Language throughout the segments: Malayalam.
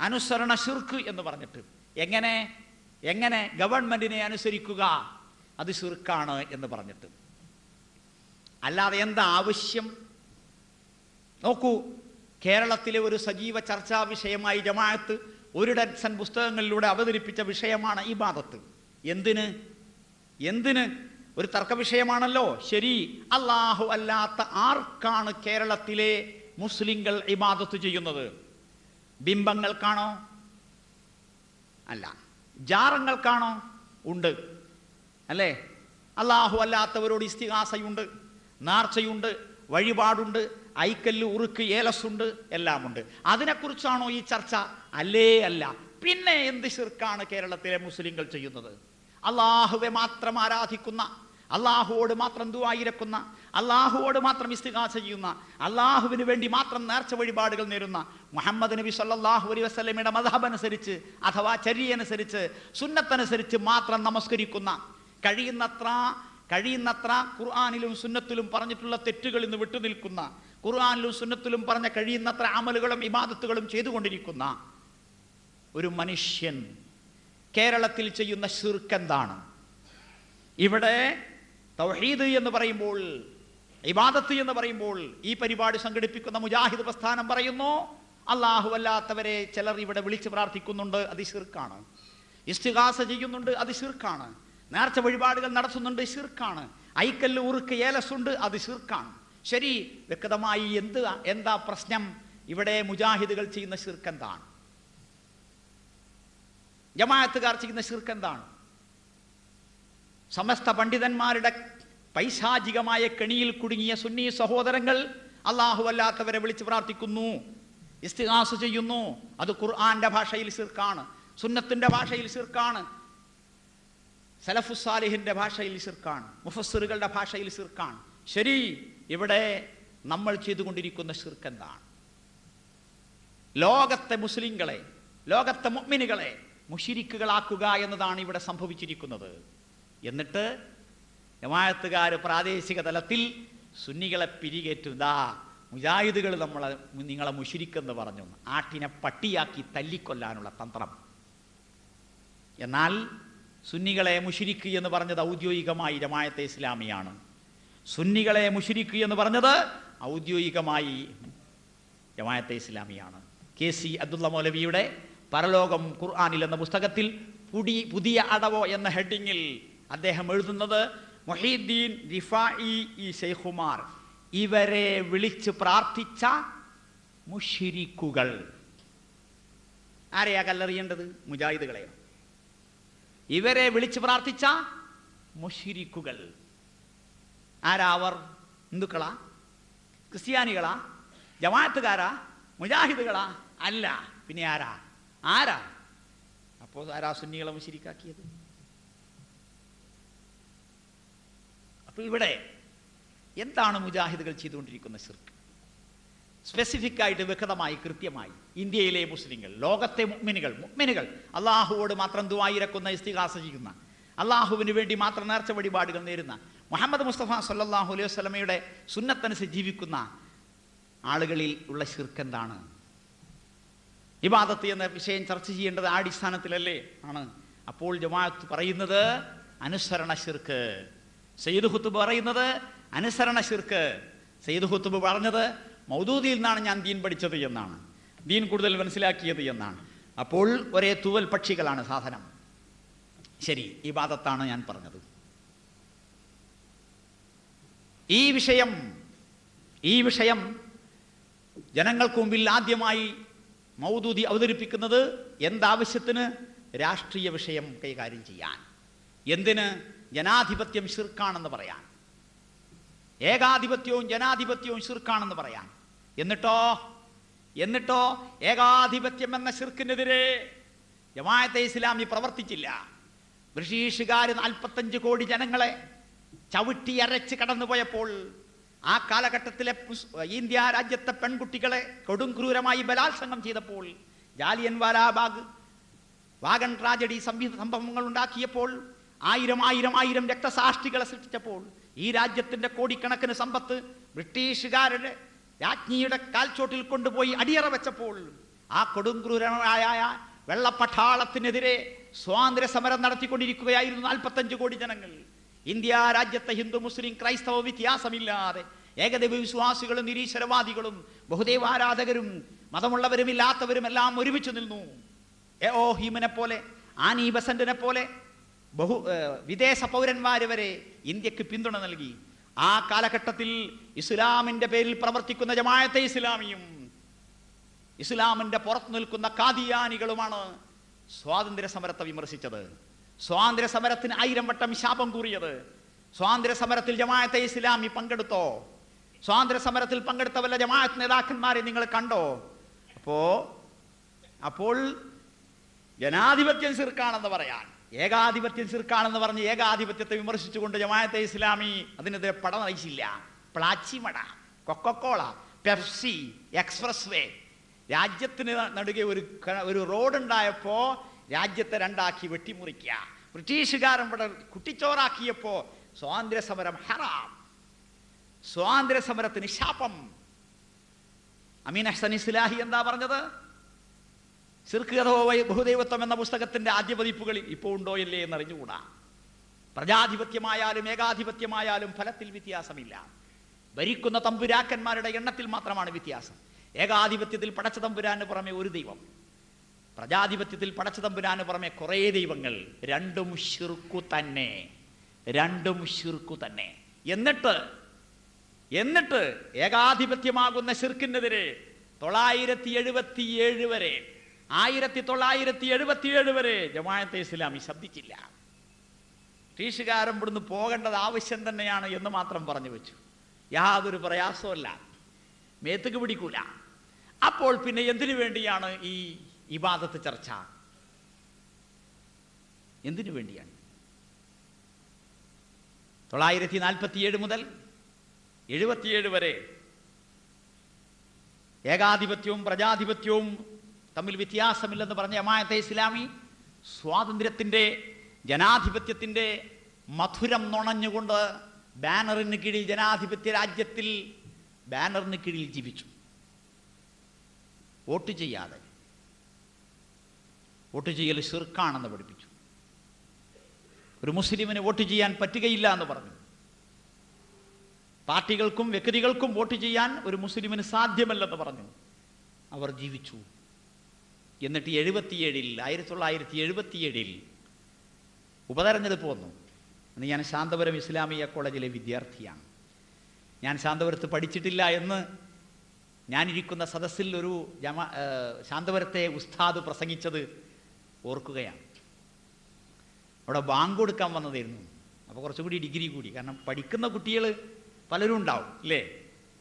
അനുസരണ ശിർക്ക് എന്ന് പറഞ്ഞിട്ട്. എങ്ങനെ? എങ്ങനെ ഗവൺമെന്റിനെ അനുസരിക്കുക? അത് ശുർക്കാണ് എന്ന് പറഞ്ഞിട്ട്. അല്ലാതെ എന്താ ആവശ്യം? നോക്കൂ കേരളത്തിലെ ഒരു സജീവ ചർച്ചാ വിഷയമായി ജമാഅത്ത് ഒരു ഡസൻ പുസ്തകങ്ങളിലൂടെ അവതരിപ്പിച്ച വിഷയമാണ് ഈ ബാധത്ത് എന്തിന്? എന്തിന്? ഒരു തർക്ക വിഷയമാണല്ലോ. ശരി അള്ളാഹു അല്ലാത്ത ആർക്കാണ് കേരളത്തിലെ മുസ്ലിങ്ങൾ ഇബാദത്ത് ചെയ്യുന്നത്? ബിംബങ്ങൾക്കാണോ അല്ല. ജാറങ്ങൾക്കാണോ ഉണ്ട്. അല്ലേ? അള്ളാഹു അല്ലാത്തവരോട് ഇസ്തിഹാസയുണ്ട് നാർച്ചയുണ്ട് വഴിപാടുണ്ട് ഐക്കല്ല് ഉറുക്ക് ഏലസുണ്ട് എല്ലാമുണ്ട്. അതിനെക്കുറിച്ചാണോ ഈ ചർച്ച? അല്ലേ അല്ല. പിന്നെ എന്ത് ശിർക്കാണ് കേരളത്തിലെ മുസ്ലിങ്ങൾ ചെയ്യുന്നത്? അള്ളാഹുവെ മാത്രം ആരാധിക്കുന്ന അള്ളാഹുവോട് മാത്രം ദുവായിരക്കുന്ന അള്ളാഹുവോട് മാത്രം ഇസ്തിഹാസ ചെയ്യുന്ന അള്ളാഹുവിന് വേണ്ടി മാത്രം നേർച്ച വഴിപാടുകൾ നേരുന്ന മുഹമ്മദ് നബി സല്ലാഹു അലൈ വസല്ലമയുടെ മതഹബ് അനുസരിച്ച് അഥവാ ചരിയനുസരിച്ച് സുന്നത്തനുസരിച്ച് മാത്രം നമസ്കരിക്കുന്ന കഴിയുന്നത്ര കഴിയുന്നത്ര ഖുർആാനിലും സുന്നത്തിലും പറഞ്ഞിട്ടുള്ള തെറ്റുകളിൽ നിന്ന് വിട്ടുനിൽക്കുന്ന ഖുർആാനിലും സുന്നത്തിലും പറഞ്ഞ കഴിയുന്നത്ര അമലുകളും ഇബാദത്തുകളും ചെയ്തുകൊണ്ടിരിക്കുന്ന ഒരു മനുഷ്യൻ കേരളത്തിൽ ചെയ്യുന്ന ശിർക്ക് എന്താണ്? ഇവിടെ തൗഹീദ് എന്ന് പറയുമ്പോൾ ഇബാദത്ത് എന്ന് പറയുമ്പോൾ ഈ പരിപാടി സംഘടിപ്പിക്കുന്ന മുജാഹിദ് പ്രസ്ഥാനം പറയുന്നു അള്ളാഹു അല്ലാത്തവരെ ചിലർ ഇവിടെ വിളിച്ച് പ്രാർത്ഥിക്കുന്നുണ്ട് അത് ശിർക്കാണ്. ചെയ്യുന്നുണ്ട് അത് ശിർക്കാണ്. നേർച്ച വഴിപാടുകൾ നടത്തുന്നുണ്ട് ശിർക്കാണ്. ഐക്കല്ല് ഉറുക്ക് ഏലസുണ്ട് അത് ശിർക്കാണ്. ശരി വ്യക്തമായി എന്ത് എന്താ പ്രശ്നം? ഇവിടെ മുജാഹിദുകൾ ചെയ്യുന്ന ശിർക്ക് എന്താണ് ജമാഅത്തുകാർ ചെയ്യുന്ന ശിർക്ക് എന്താണ് സമസ്ത പണ്ഡിതന്മാരുടെ പൈശാചികമായ കെണിയിൽ കുടുങ്ങിയ സുന്നി സഹോദരങ്ങൾ അള്ളാഹു അല്ലാത്തവരെ വിളിച്ച് പ്രാർത്ഥിക്കുന്നു ഇസ്തിഹാസ് ചെയ്യുന്നു. അത് ഖുർആന്റെ ഭാഷയിൽ സിർക്കാണ് സുന്നത്തിന്റെ ഭാഷയിൽ സിർക്കാണ് സലഫുസാലിഹിന്റെ ഭാഷയിൽ സിർക്കാണ് മുഫസ്സിറുകളുടെ ഭാഷയിൽ സിർക്കാണ്. ശരി ഇവിടെ നമ്മൾ ചെയ്തുകൊണ്ടിരിക്കുന്ന സിർക്ക് എന്താണ് ലോകത്തെ മുസ്ലിങ്ങളെ ലോകത്തെ മുഅ്മിനുകളെ മുഷിരിക്കുകളാക്കുക എന്നതാണ് ഇവിടെ സംഭവിച്ചിരിക്കുന്നത്. എന്നിട്ട് ജമാഅത്തുകാർ പ്രാദേശിക തലത്തിൽ സുന്നികളെ പിരികേറ്റുതാ മുജാഹിദുകൾ നമ്മളെ നിങ്ങളെ മുഷിരിക്കെന്ന് പറഞ്ഞു. ആട്ടിനെ പട്ടിയാക്കി തല്ലിക്കൊല്ലാനുള്ള തന്ത്രം. എന്നാൽ സുന്നികളെ മുഷിരിക്ക് എന്ന് പറഞ്ഞത് ഔദ്യോഗികമായി ജമായത്തെ ഇസ്ലാമിയാണ്. സുന്നികളെ മുഷിരിക്ക് എന്ന് പറഞ്ഞത് ഔദ്യോഗികമായി ജമായത്തെ ഇസ്ലാമിയാണ്. കെ സി അബ്ദുള്ള മൗലവിയുടെ പരലോകം ഖുർആാനിൽ എന്ന പുസ്തകത്തിൽ പുടി പുതിയ അടവോ എന്ന ഹെഡിങ്ങിൽ അദ്ദേഹം എഴുതുന്നത് മൊഹീദ്ദീൻ റിഫായി ഈ ഷെയ്ഖുമാർ ഇവരെ വിളിച്ച് പ്രാർത്ഥിച്ച മുഷിരിക്കുകൾ. ആരെയാ കല്ലെറിയേണ്ടത്? മുജാഹിദുകളെയോ ഇവരെ വിളിച്ച് പ്രാർത്ഥിച്ച മുഷിരിക്കുകൾ. ആരാ അവർ? ഹിന്ദുക്കളാ? ക്രിസ്ത്യാനികളാ? ജമാഅത്തുകാരാ? മുജാഹിദുകളാ? അല്ല. പിന്നെ ആരാ? ആരാ? അപ്പോൾ ആരാ സുന്നികളെ മുഷിരിക്കാക്കിയത്? അപ്പൊ ഇവിടെ എന്താണ് മുജാഹിദുകൾ ചെയ്തുകൊണ്ടിരിക്കുന്ന ശിർക്ക് സ്പെസിഫിക് ആയിട്ട് വ്യക്തമായി കൃത്യമായി ഇന്ത്യയിലെ മുസ്ലിങ്ങൾ ലോകത്തെ മുഗ്മിനുകൾ മുഗ്മിനുകൾ അള്ളാഹുവോട് മാത്രം ദുവായിരക്കുന്ന ഇസ്തിഹാസ ചെയ്യുന്ന അള്ളാഹുവിന് വേണ്ടി മാത്രം നേർച്ച വഴിപാടുകൾ നേരുന്ന മുഹമ്മദ് മുസ്തഫ സല്ലാഹു അലൈഹി വസ്ലമയുടെ സുന്നത്തനുസരിച്ച് ജീവിക്കുന്ന ആളുകളിൽ ഉള്ള ശിർക്ക് എന്താണ്? ഇബാദത്ത് എന്ന വിഷയം ചർച്ച ചെയ്യേണ്ടത് ആ അടിസ്ഥാനത്തിലല്ലേ ആണ്. അപ്പോൾ ജമാഅത്ത് പറയുന്നത് അനുസരണ ശിർക്ക് സയ്യിദ് ഹുത്തുബ് പറയുന്നത് അനുസരണ ശിർക്ക്. സയ്യിദ് ഹുത്തുബ് പറഞ്ഞത് മൗദൂദിയിൽ നിന്നാണ് ഞാൻ ദീൻ പഠിച്ചത് എന്നാണ്. ദീൻ കൂടുതൽ മനസ്സിലാക്കിയത് എന്നാണ്. അപ്പോൾ ഒരേ തൂവൽ പക്ഷികളാണ് സാധനം. ശരി ഈ വാദത്താണ് ഞാൻ പറഞ്ഞത്. ഈ വിഷയം ഈ വിഷയം ജനങ്ങൾക്ക് മുമ്പിൽ ആദ്യമായി മൗദൂദി അവതരിപ്പിക്കുന്നത് എന്താവശ്യത്തിന് രാഷ്ട്രീയ വിഷയം കൈകാര്യം ചെയ്യാൻ. എന്തിന്? ജനാധിപത്യം ശിർക്കാണെന്ന് പറയാൻ. ഏകാധിപത്യവും ജനാധിപത്യവും ശിർക്കാണെന്ന് പറയാൻ. എന്നിട്ടോ? എന്നിട്ടോ? ഏകാധിപത്യം എന്ന ശിർക്കിനെതിരെ ജമാഅത്തെ ഇസ്ലാമി പ്രവർത്തിച്ചില്ല. ബ്രിട്ടീഷുകാർ നാൽപ്പത്തഞ്ച് കോടി ജനങ്ങളെ ചവിട്ടി അരച്ച് കടന്നുപോയപ്പോൾ ആ കാലഘട്ടത്തിലെ ഇന്ത്യ രാജ്യത്തെ പെൺകുട്ടികളെ കൊടും ക്രൂരമായി ബലാത്സംഗം ചെയ്തപ്പോൾ ജാലിയൻ വാലാബാഗ് വാഗൺ ട്രാജഡി സംഭവങ്ങൾ ഉണ്ടാക്കിയപ്പോൾ ആയിരം ആയിരം ആയിരം രക്തസാക്ഷികളെ സൃഷ്ടിച്ചപ്പോൾ ഈ രാജ്യത്തിന്റെ കോടിക്കണക്കിന് സമ്പത്ത് ബ്രിട്ടീഷുകാരുടെ രാജ്ഞിയുടെ കാൽച്ചോട്ടിൽ കൊണ്ടുപോയി അടിയറ വെച്ചപ്പോൾ ആ കൊടുങ്ക്രൂരമായ വെള്ളപ്പട്ടാളത്തിനെതിരെ സ്വാതന്ത്ര്യ സമരം നടത്തിക്കൊണ്ടിരിക്കുകയായിരുന്നു നാൽപ്പത്തഞ്ച് കോടി ജനങ്ങൾ. ഇന്ത്യ രാജ്യത്തെ ഹിന്ദു മുസ്ലിം ക്രൈസ്തവ വ്യത്യാസമില്ലാതെ ഏകദൈവ വിശ്വാസികളും നിരീശ്വരവാദികളും ബഹുദൈവാരാധകരും മതമുള്ളവരും ഇല്ലാത്തവരും എല്ലാം ഒരുമിച്ച് നിന്നു. എ ഓ ഹീമനെ പോലെ ആനി ബസന്റിനെ പോലെ ബഹു വിദേശ പൗരന്മാർ വരെ ഇന്ത്യയ്ക്ക് പിന്തുണ നൽകി. ആ കാലഘട്ടത്തിൽ ഇസ്ലാമിന്റെ പേരിൽ പ്രവർത്തിക്കുന്ന ജമായത്തെ ഇസ്ലാമിയും ഇസ്ലാമിന്റെ പുറത്തു നിൽക്കുന്ന കാദിയാനികളുമാണ് സ്വാതന്ത്ര്യ സമരത്തെ വിമർശിച്ചത്. സ്വാതന്ത്ര്യ സമരത്തിന് ആയിരം വട്ടം ശാപം കൂറിയത്. സ്വാതന്ത്ര്യ സമരത്തിൽ ജമായത്തെ ഇസ്ലാമി പങ്കെടുത്തോ? സ്വാതന്ത്ര്യ സമരത്തിൽ പങ്കെടുത്ത വല്ല ജമാഅത്ത് നേതാക്കന്മാരെ നിങ്ങൾ കണ്ടോ? അപ്പോ അപ്പോൾ ജനാധിപത്യം സിർക്കാണെന്ന് പറയാൻ ഏകാധിപത്യം സിർക്കാണെന്ന് പറഞ്ഞ് ഏകാധിപത്യത്തെ വിമർശിച്ചുകൊണ്ട് ജമാഅത്തെ ഇസ്ലാമി അതിനെതിരെ പട നയിച്ചില്ല. Plachimada Coca Cola Pepsi express way രാജ്യത്തിന് നടുകെ ഒരു ഒരു റോഡ് ഉണ്ടായപ്പോ രാജ്യത്തെ രണ്ടാക്കി വെട്ടിമുറിക്കുക ബ്രിട്ടീഷുകാരൻ ഇവിടെ കുട്ടിച്ചോറാക്കിയപ്പോ സ്വാതന്ത്ര്യ സമരം ഹറാം. സ്വാതന്ത്ര്യ സമരത്തിന് ശാപം. അമീൻ അഹ്സൻ ഇസ്ലാഹി എന്താ പറഞ്ഞത്? സിർക്കതോ ബഹുദൈവത്വം എന്ന പുസ്തകത്തിന്റെ ആദ്യ പതിപ്പുകളിൽ ഇപ്പോൾ ഉണ്ടോ ഇല്ലേ എന്ന് അറിഞ്ഞുകൂടാ പ്രജാധിപത്യമായാലും ഏകാധിപത്യമായാലും ഫലത്തിൽ വ്യത്യാസമില്ല. ഭരിക്കുന്ന തമ്പുരാക്കന്മാരുടെ എണ്ണത്തിൽ മാത്രമാണ് വ്യത്യാസം. ഏകാധിപത്യത്തിൽ പടച്ച തമ്പുരാന് പുറമെ ഒരു ദൈവം. പ്രജാധിപത്യത്തിൽ പടച്ച തമ്പുരാന് പുറമെ കുറേ ദൈവങ്ങൾ. രണ്ടും ഷിർക്കു തന്നെ. രണ്ടും ഷിർക്കു തന്നെ. എന്നിട്ട് എന്നിട്ട് ഏകാധിപത്യമാകുന്ന ഷിർക്കിനെതിരെ തൊള്ളായിരത്തി എഴുപത്തി ഏഴ് വരെ ആയിരത്തി തൊള്ളായിരത്തി എഴുപത്തി ഏഴ് വരെ ജമാഅത്തെ ഇസ്ലാമി ശബ്ദിച്ചില്ല. ബ്രിട്ടീഷുകാരൻ ഇവിടുന്ന് പോകേണ്ടത് ആവശ്യം തന്നെയാണ് എന്ന് മാത്രം പറഞ്ഞു വെച്ചു. യാതൊരു പ്രയാസമല്ല മേത്തുക്ക് പിടിക്കൂല. അപ്പോൾ പിന്നെ എന്തിനു വേണ്ടിയാണ് ഈ ഇബാദത്ത് ചർച്ച? എന്തിനു വേണ്ടിയാണ്? തൊള്ളായിരത്തി നാൽപ്പത്തിയേഴ് മുതൽ എഴുപത്തിയേഴ് വരെ ഏകാധിപത്യവും പ്രജാധിപത്യവും തമ്മിൽ വ്യത്യാസമില്ലെന്ന് പറഞ്ഞ ജമായത്തെ ഇസ്ലാമി സ്വാതന്ത്ര്യത്തിന്റെ ജനാധിപത്യത്തിന്റെ മധുരം നുണഞ്ഞുകൊണ്ട് ബാനറിന് കീഴിൽ ജനാധിപത്യ രാജ്യത്തിൽ ബാനറിന് കീഴിൽ ജീവിച്ചു. വോട്ട് ചെയ്യാതെ. വോട്ട് ചെയ്യൽ ഷിർക്കാണെന്ന് പഠിപ്പിച്ചു. ഒരു മുസ്ലിമിന് വോട്ട് ചെയ്യാൻ പറ്റുകയില്ല എന്ന് പറഞ്ഞു. പാർട്ടികൾക്കും വ്യക്തികൾക്കും വോട്ട് ചെയ്യാൻ ഒരു മുസ്ലിമിന് സാധ്യമല്ലെന്ന് പറഞ്ഞു. അവർ ജീവിച്ചു. എന്നിട്ട് എഴുപത്തിയേഴിൽ ആയിരത്തി തൊള്ളായിരത്തി എഴുപത്തിയേഴിൽ ഉപതെരഞ്ഞെടുപ്പ് വന്നു. അന്ന് ഞാൻ ശാന്തപുരം ഇസ്ലാമിയ കോളേജിലെ വിദ്യാർത്ഥിയാണ്. ഞാൻ ശാന്തപുരത്ത് പഠിച്ചിട്ടില്ല എന്ന് ഞാനിരിക്കുന്ന സദസ്സിൽ ഒരു ജമാ ശാന്തപുരത്തെ ഉസ്താദ് പ്രസംഗിച്ചത് ഓർക്കുകയാണ്. അവിടെ ബാങ്ക് കൊടുക്കാൻ വന്നതായിരുന്നു. അപ്പോൾ കുറച്ചുകൂടി ഡിഗ്രി കൂടി. കാരണം പഠിക്കുന്ന കുട്ടികൾ പലരും ഉണ്ടാവും അല്ലേ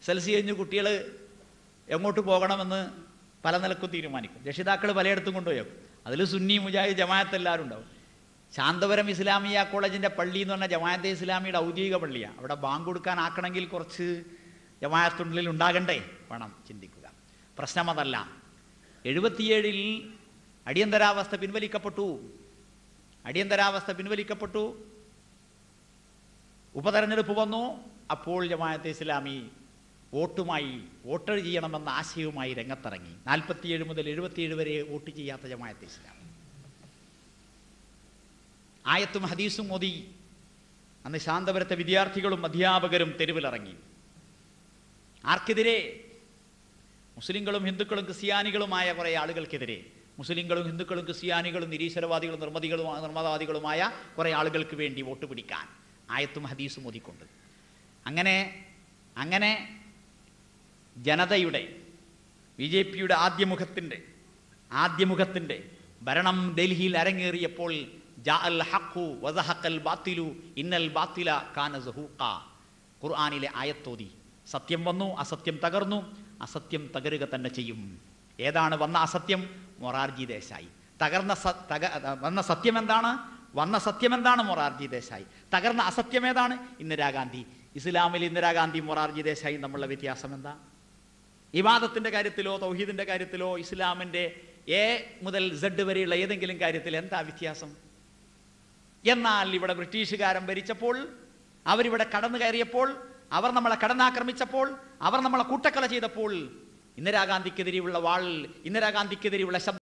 എസ് എൽ സി കഴിഞ്ഞ് കുട്ടികൾ എങ്ങോട്ട് പോകണമെന്ന് പല നിലക്കും തീരുമാനിക്കും. രക്ഷിതാക്കൾ പലയിടത്തും കൊണ്ടുപോയേക്കും. അതിൽ സുന്നി മുജാഹിദ് ജമാഅത്ത് എല്ലാവരും ഉണ്ടാവും. ശാന്തപുരം ഇസ്ലാമിയ കോളേജിന്റെ പള്ളി എന്ന് പറഞ്ഞാൽ ജമാഅത്തെ ഇസ്ലാമിയുടെ ഔദ്യോഗിക പള്ളിയാണ് അവിടെ ബാങ്ക് കൊടുക്കാൻ ആക്കണമെങ്കിൽ കുറച്ച് ജമാഅത്തുള്ളിൽ ഉണ്ടാകണ്ടേ വേണം ചിന്തിക്കുക. പ്രശ്നം അതല്ല. എഴുപത്തിയേഴിൽ അടിയന്തരാവസ്ഥ പിൻവലിക്കപ്പെട്ടു. അടിയന്തരാവസ്ഥ പിൻവലിക്കപ്പെട്ടു. ഉപതെരഞ്ഞെടുപ്പ് വന്നു. അപ്പോൾ ജമാഅത്തെ ഇസ്ലാമി വോട്ടുമായി വോട്ട് ചെയ്യണമെന്ന ആശയവുമായി രംഗത്തിറങ്ങി. നാൽപ്പത്തിയേഴ് മുതൽ എഴുപത്തിയേഴ് വരെ വോട്ട് ചെയ്യാത്ത ജമാഅത്തെ ഇസ്ലാം. ആയത്തും ഹദീസും മോദി അന്ന് ശാന്തപുരത്തെ വിദ്യാർത്ഥികളും അധ്യാപകരും തെരുവിലിറങ്ങി. ആർക്കെതിരെ? മുസ്ലിങ്ങളും ഹിന്ദുക്കളും ക്രിസ്ത്യാനികളുമായ കുറേ ആളുകൾക്കെതിരെ. മുസ്ലിങ്ങളും ഹിന്ദുക്കളും ക്രിസ്ത്യാനികളും നിരീശ്വരവാദികളും നിർമ്മതികളും നിർമ്മതവാദികളുമായ കുറേ ആളുകൾക്ക് വേണ്ടി വോട്ട് പിടിക്കാൻ. ആയത്തും ഹദീസും ഓതിക്കൊണ്ട്. അങ്ങനെ അങ്ങനെ ജനതയുടെ ബി ജെ പിയുടെ ആദ്യമുഖത്തിന്റെ ആദ്യമുഖത്തിന്റെ ഭരണം ഡൽഹിയിൽ അരങ്ങേറിയപ്പോൾ ഇന്നൽ ഖുർആാനിലെ ആയത്തോതി സത്യം വന്നു അസത്യം തകർന്നു അസത്യം തകരുക തന്നെ ചെയ്യും. ഏതാണ് വന്ന അസത്യം? മൊറാർജി ദേശായി. തകർന്ന തക വന്ന സത്യം എന്താണ്? വന്ന സത്യം എന്താണ് മൊറാർജി ദേശായി? തകർന്ന അസത്യം ഏതാണ്? ഇന്ദിരാഗാന്ധി. ഇസ്ലാമിൽ ഇന്ദിരാഗാന്ധി മൊറാർജി ദേശായി തമ്മിലുള്ള വ്യത്യാസം എന്താ? ഇവാദത്തിന്റെ കാര്യത്തിലോ തൗഹീദിന്റെ കാര്യത്തിലോ ഇസ്ലാമിന്റെ എ മുതൽ സെഡ് വരെയുള്ള ഏതെങ്കിലും കാര്യത്തിൽ എന്താ വ്യത്യാസം? എന്നാൽ ഇവിടെ ബ്രിട്ടീഷുകാരൻ ഭരിച്ചപ്പോൾ അവരിവിടെ കടന്നു കയറിയപ്പോൾ അവർ നമ്മളെ കടന്നാക്രമിച്ചപ്പോൾ അവർ നമ്മളെ കൂട്ടക്കല ചെയ്തപ്പോൾ ഇന്ദിരാഗാന്ധിക്കെതിരെയുള്ള വാൾ ഇന്ദിരാഗാന്ധിക്കെതിരെയുള്ള ശബ്ദം